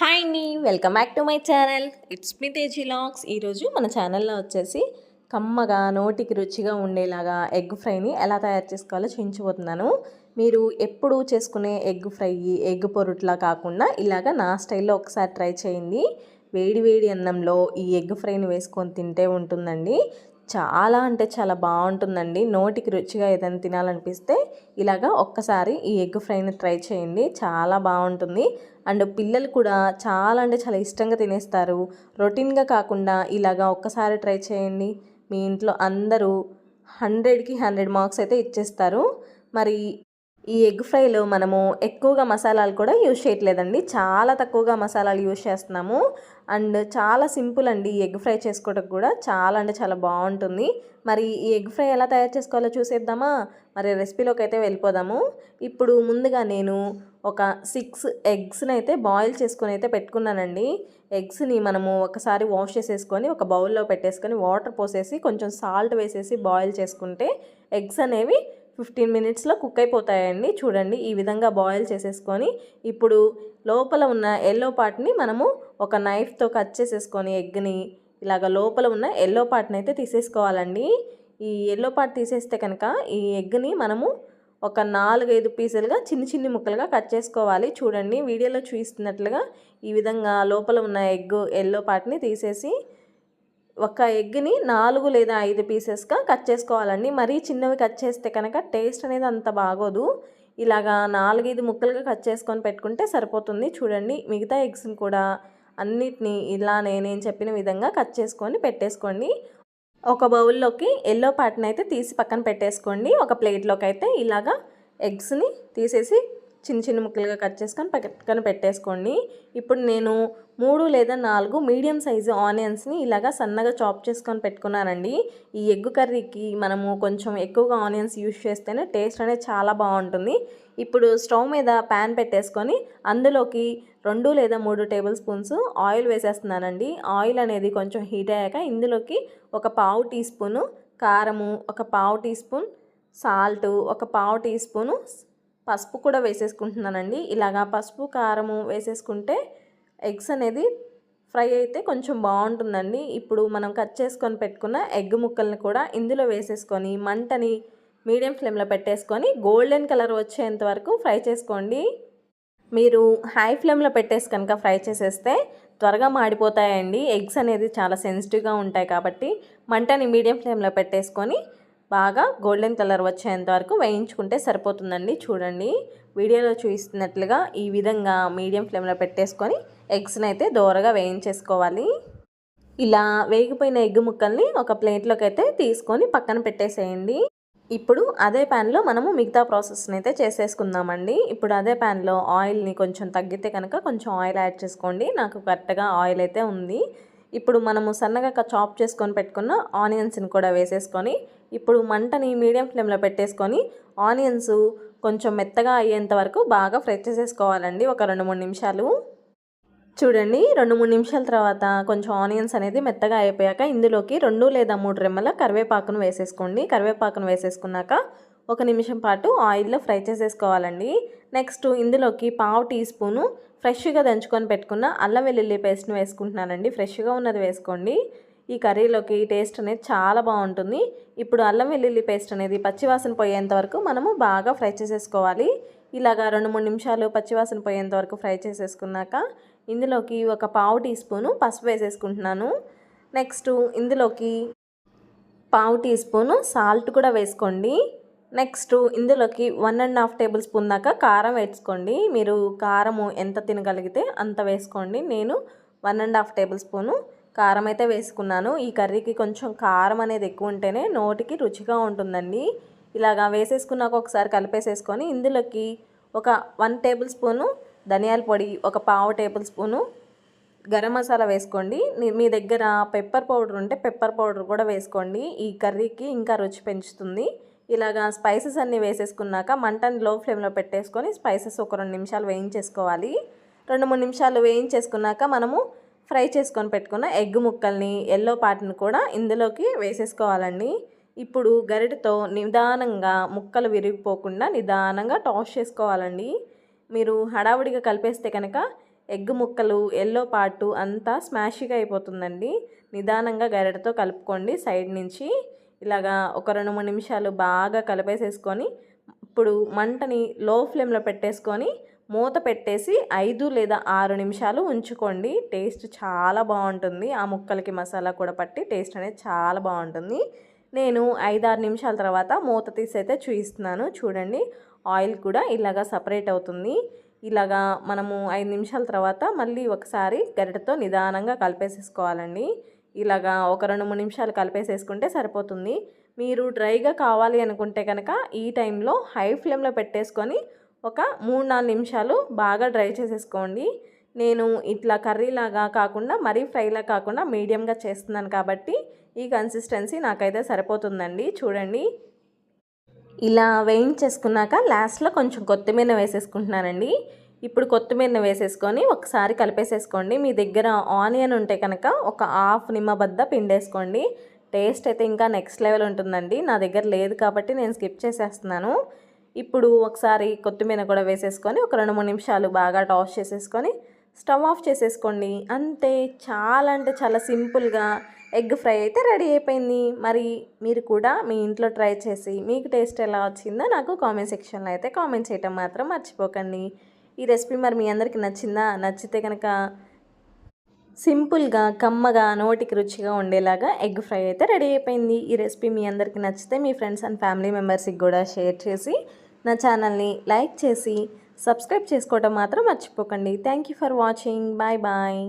Hi అండి welcome back to my channel. It's me Teji lakhs ఈరోజు మన ఛానల్లో వచ్చేసి కమ్మగా నోటికి రుచిగా ఉండేలాగా ఎగ్ ఫ్రైని ఎలా తయారు చేసుకోవాలో చూపించబోతున్నాను. మీరు ఎప్పుడు చేసుకునే ఎగ్ ఫ్రై ఎగ్ పొరుట్లా కాకుండా ఇలాగా నా స్టైల్లో ఒకసారి ట్రై చేయండి. వేడి వేడి అన్నంలో ఈ ఎగ్ ఫ్రైని వేసుకొని తింటే ఉంటుందండి. చాలా అంటే చాలా బాగుంటుందండి. నోటికి రుచిగా ఏదైనా తినాలనిపిస్తే ఇలాగా ఒక్కసారి ఈ ఎగ్ ఫ్రైని ట్రై చేయండి. చాలా బాగుంటుంది. అండ్ పిల్లలు కూడా చాలా అంటే చాలా ఇష్టంగా తినేస్తారు. రొటీన్గా కాకుండా ఇలాగా ఒక్కసారి ట్రై చేయండి. మీ ఇంట్లో అందరూ హండ్రెడ్కి హండ్రెడ్ మార్క్స్ అయితే ఇచ్చేస్తారు. మరి ఈ ఎగ్ ఫ్రైలో మనము ఎక్కువగా మసాలాలు కూడా యూజ్ చేయట్లేదండి. చాలా తక్కువగా మసాలాలు యూజ్ చేస్తున్నాము. అండ్ చాలా సింపుల్ అండి ఈ ఎగ్ ఫ్రై చేసుకోవడం కూడా. చాలా అంటే చాలా బాగుంటుంది. మరి ఈ ఎగ్ ఫ్రై ఎలా తయారు చేసుకోవాలో చూసేద్దామా? మరి రెసిపీలోకి అయితే వెళ్ళిపోదాము. ఇప్పుడు ముందుగా నేను ఒక సిక్స్ ఎగ్స్ని అయితే బాయిల్ చేసుకొని అయితే పెట్టుకున్నానండి. ఎగ్స్ని మనము ఒకసారి వాష్ చేసేసుకొని ఒక బౌల్లో పెట్టేసుకొని వాటర్ పోసేసి కొంచెం సాల్ట్ వేసేసి బాయిల్ చేసుకుంటే ఎగ్స్ అనేవి ఫిఫ్టీన్ మినిట్స్లో కుక్ అయిపోతాయండి చూడండి ఈ విధంగా బాయిల్ చేసేసుకొని ఇప్పుడు లోపల ఉన్న ఎల్లో పార్ట్ని మనము ఒక నైఫ్తో కట్ చేసేసుకొని ఎగ్ని ఇలాగ లోపల ఉన్న ఎల్లో పార్ట్ని అయితే తీసేసుకోవాలండి. ఈ ఎల్లో పార్ట్ తీసేస్తే కనుక ఈ ఎగ్ని మనము ఒక నాలుగైదు పీసులుగా చిన్ని చిన్ని ముక్కలుగా కట్ చేసుకోవాలి. చూడండి వీడియోలో చూపిస్తున్నట్లుగా ఈ విధంగా లోపల ఉన్న ఎగ్ ఎల్లో పార్ట్ని తీసేసి ఒక ఎగ్ని నాలుగు లేదా ఐదు పీసెస్గా కట్ చేసుకోవాలండి. మరీ చిన్నవి కట్ చేస్తే కనుక టేస్ట్ అనేది అంత బాగోదు. ఇలాగా నాలుగైదు ముక్కలుగా కట్ చేసుకొని పెట్టుకుంటే సరిపోతుంది. చూడండి మిగతా ఎగ్స్ని కూడా అన్నిటినీ ఇలా నేను చెప్పిన విధంగా కట్ చేసుకొని పెట్టేసుకోండి. ఒక బౌల్లోకి ఎల్లో పార్ట్ని అయితే తీసి పక్కన పెట్టేసుకోండి. ఒక ప్లేట్లోకి అయితే ఇలాగా ఎగ్స్ని తీసేసి చిన్న చిన్న ముక్కలుగా కట్ చేసుకొని పక్కన పెట్టేసుకోండి. ఇప్పుడు నేను మూడు లేదా నాలుగు మీడియం సైజు ఆనియన్స్ని ఇలాగా సన్నగా చాప్ చేసుకొని పెట్టుకున్నానండి. ఈ ఎగ్ కర్రీకి మనము కొంచెం ఎక్కువగా ఆనియన్స్ యూజ్ చేస్తేనే టేస్ట్ అనేది చాలా బాగుంటుంది. ఇప్పుడు స్టవ్ మీద ప్యాన్ పెట్టేసుకొని అందులోకి రెండు లేదా మూడు టేబుల్ స్పూన్స్ ఆయిల్ వేసేస్తున్నానండి. ఆయిల్ అనేది కొంచెం హీట్ అయ్యాక ఇందులోకి ఒక పావు టీ స్పూను కారము ఒక పావు టీ స్పూన్ సాల్ట్ ఒక పావు టీ స్పూను పసుపు కూడా వేసేసుకుంటున్నానండి. ఇలాగా పసుపు కారము వేసేసుకుంటే ఎగ్స్ అనేది ఫ్రై అయితే కొంచెం బాగుంటుందండి. ఇప్పుడు మనం కట్ చేసుకొని పెట్టుకున్న ఎగ్ ముక్కల్ని కూడా ఇందులో వేసేసుకొని మంటని మీడియం ఫ్లేమ్లో పెట్టేసుకొని గోల్డెన్ కలర్ వచ్చేంత వరకు ఫ్రై చేసుకోండి. మీరు హై ఫ్లేమ్లో పెట్టేసి కనుక ఫ్రై చేసేస్తే త్వరగా మాడిపోతాయండి. ఎగ్స్ అనేది చాలా సెన్సిటివ్గా ఉంటాయి కాబట్టి మంటని మీడియం ఫ్లేమ్లో పెట్టేసుకొని బాగా గోల్డెన్ కలర్ వచ్చేంత వరకు వేయించుకుంటే సరిపోతుందండి. చూడండి. వీడియోలో చూపిస్తున్నట్లుగా ఈ విధంగా మీడియం ఫ్లేమ్లో పెట్టేసుకొని ఎగ్స్ని అయితే దోరగా వేయించేసుకోవాలి. ఇలా వేగిపోయిన ఎగ్ ముక్కల్ని ఒక ప్లేట్లోకి అయితే తీసుకొని పక్కన పెట్టేసేయండి. ఇప్పుడు అదే ప్యాన్లో మనము మిగతా ప్రాసెస్ని అయితే చేసేసుకుందామండి. ఇప్పుడు అదే ప్యాన్లో ఆయిల్ని కొంచెం తగ్గితే కనుక కొంచెం ఆయిల్ యాడ్ చేసుకోండి. నాకు కరెక్ట్గా ఆయిల్ అయితే ఉంది. ఇప్పుడు మనము సన్నగా చాప్ చేసుకొని పెట్టుకున్న ఆనియన్స్ని కూడా వేసేసుకొని ఇప్పుడు మంటని మీడియం ఫ్లేమ్లో పెట్టేసుకొని ఆనియన్స్ కొంచెం మెత్తగా అయ్యేంత వరకు బాగా ఫ్రై చేసేసుకోవాలండి. ఒక రెండు మూడు నిమిషాలు. చూడండి రెండు మూడు నిమిషాల తర్వాత కొంచెం ఆనియన్స్ అనేది మెత్తగా అయిపోయాక ఇందులోకి రెండు లేదా మూడు రెమ్మల కరివేపాకును వేసేసుకోండి. కరివేపాకును వేసేసుకున్నాక ఒక నిమిషం పాటు ఆయిల్లో ఫ్రై చేసేసుకోవాలండి. నెక్స్ట్ ఇందులోకి పావు టీ స్పూను ఫ్రెష్గా దంచుకొని పెట్టుకున్న అల్లం వెల్లుల్లి పేస్ట్ని వేసుకుంటున్నానండి. ఫ్రెష్గా ఉన్నది వేసుకోండి. ఈ కర్రీలోకి టేస్ట్ అనేది చాలా బాగుంటుంది. ఇప్పుడు అల్లం వెల్లుల్లి పేస్ట్ అనేది పచ్చివాసన పోయేంత వరకు మనము బాగా ఫ్రై చేసేసుకోవాలి. ఇలాగా రెండు మూడు నిమిషాలు పచ్చివాసన పోయేంత వరకు ఫ్రై చేసేసుకున్నాక ఇందులోకి ఒక పావు టీ స్పూను పసుపు వేసేసుకుంటున్నాను. నెక్స్ట్ ఇందులోకి పావు టీ స్పూను సాల్ట్ కూడా వేసుకోండి. నెక్స్ట్ ఇందులోకి one and half table spoon దాకా కారం వేసుకోండి. మీరు కారము ఎంత తినగలిగితే అంత వేసుకోండి. నేను one and half table spoon కారం అయితే వేసుకున్నాను. ఈ కర్రీకి కొంచెం కారం అనేది ఎక్కువ ఉంటేనే నోటికి రుచిగా ఉంటుందండి. ఇలాగా వేసేసుకున్నాక ఒకసారి కలిపేసేసుకొని ఇందులోకి ఒక వన్ టేబుల్ స్పూను ధనియాల పొడి ఒక పావు టేబుల్ స్పూను గరం మసాలా వేసుకోండి. మీ దగ్గర పెప్పర్ పౌడర్ ఉంటే పెప్పర్ పౌడర్ కూడా వేసుకోండి. ఈ కర్రీకి ఇంకా రుచి పెంచుతుంది. ఇలాగా స్పైసెస్ అన్నీ వేసేసుకున్నాక మంటని లో ఫ్లేమ్లో పెట్టేసుకొని స్పైసెస్ ఒక రెండు నిమిషాలు వేయించేసుకోవాలి. రెండు మూడు నిమిషాలు వేయించేసుకున్నాక మనము ఫ్రై చేసుకొని పెట్టుకున్న ఎగ్ ముక్కల్ని ఎల్లో పార్ట్ని కూడా ఇందులోకి వేసేసుకోవాలండి. ఇప్పుడు గరిటతో నిదానంగా ముక్కలు విరిగిపోకుండా నిదానంగా టాస్ చేసుకోవాలండి. మీరు హడావుడిగా కలిపేస్తే కనుక ఎగ్ ముక్కలు ఎల్లో పార్టు అంతా స్మాషీగా అయిపోతుందండి. నిదానంగా గరిటతో కలుపుకోండి సైడ్ నుంచి. ఇలాగా ఒక రెండు మూడు నిమిషాలు బాగా కలిపేసేసుకొని ఇప్పుడు మంటని లో ఫ్లేమ్లో పెట్టేసుకొని మూత పెట్టేసి ఐదు లేదా ఆరు నిమిషాలు ఉంచుకోండి. టేస్ట్ చాలా బాగుంటుంది. ఆ ముక్కలకి మసాలా కూడా పట్టి టేస్ట్ అనేది చాలా బాగుంటుంది. నేను ఐదారు నిమిషాల తర్వాత మూత తీసి అయితే చూపిస్తున్నాను చూడండి ఆయిల్ కూడా ఇలాగా సపరేట్ అవుతుంది. ఇలాగా మనము ఐదు నిమిషాల తర్వాత మళ్ళీ ఒకసారి గరిటతో నిదానంగా కలిపేసేసుకోవాలండి. ఇలాగా ఒక రెండు మూడు నిమిషాలు కలిపేసేసుకుంటే సరిపోతుంది. మీరు డ్రైగా కావాలి అనుకుంటే కనుక ఈ టైంలో హై ఫ్లేమ్లో పెట్టేసుకొని ఒక మూడు నాలుగు నిమిషాలు బాగా డ్రై చేసేసుకోండి. నేను ఇట్లా కర్రీలాగా కాకుండా మరీ ఫ్రైలా కాకుండా మీడియంగా చేస్తున్నాను కాబట్టి ఈ కన్సిస్టెన్సీ నాకైతే సరిపోతుందండి. చూడండి. ఇలా వేయించేసుకున్నాక లాస్ట్లో కొంచెం కొత్తిమీర వేసేసుకుంటున్నానండి. ఇప్పుడు కొత్తిమీర వేసేసుకొని ఒకసారి కలిపేసేసుకోండి. మీ దగ్గర ఆనియన్ ఉంటే కనుక ఒక హాఫ్ నిమ్మబద్ద పిండేసుకోండి. టేస్ట్ అయితే ఇంకా నెక్స్ట్ లెవెల్ ఉంటుందండి. నా దగ్గర లేదు కాబట్టి నేను స్కిప్ చేసేస్తున్నాను. ఇప్పుడు ఒకసారి కొత్తిమీర కూడా వేసేసుకొని ఒక రెండు మూడు నిమిషాలు బాగా టాస్ చేసేసుకొని స్టవ్ ఆఫ్ చేసేసుకోండి. అంతే చాలా అంటే చాలా సింపుల్గా ఎగ్ ఫ్రై అయితే రెడీ అయిపోయింది. మరి మీరు కూడా మీ ఇంట్లో ట్రై చేసి మీకు టేస్ట్ ఎలా వచ్చిందో నాకు కామెంట్ సెక్షన్లో అయితే కామెంట్ చేయటం మాత్రం మర్చిపోకండి. ఈ రెసిపీ మరి మీ అందరికీ నచ్చిందా? నచ్చితే కనుక సింపుల్గా కమ్మగా నోటికి రుచిగా ఉండేలాగా ఎగ్ ఫ్రై అయితే రెడీ అయిపోయింది. ఈ రెసిపీ మీ అందరికీ నచ్చితే మీ ఫ్రెండ్స్ అండ్ ఫ్యామిలీ మెంబర్స్కి కూడా షేర్ చేసి నా ఛానల్ని లైక్ చేసి సబ్స్క్రైబ్ చేసుకోవడం మాత్రం మర్చిపోకండి. Thank you for watching. Bye bye.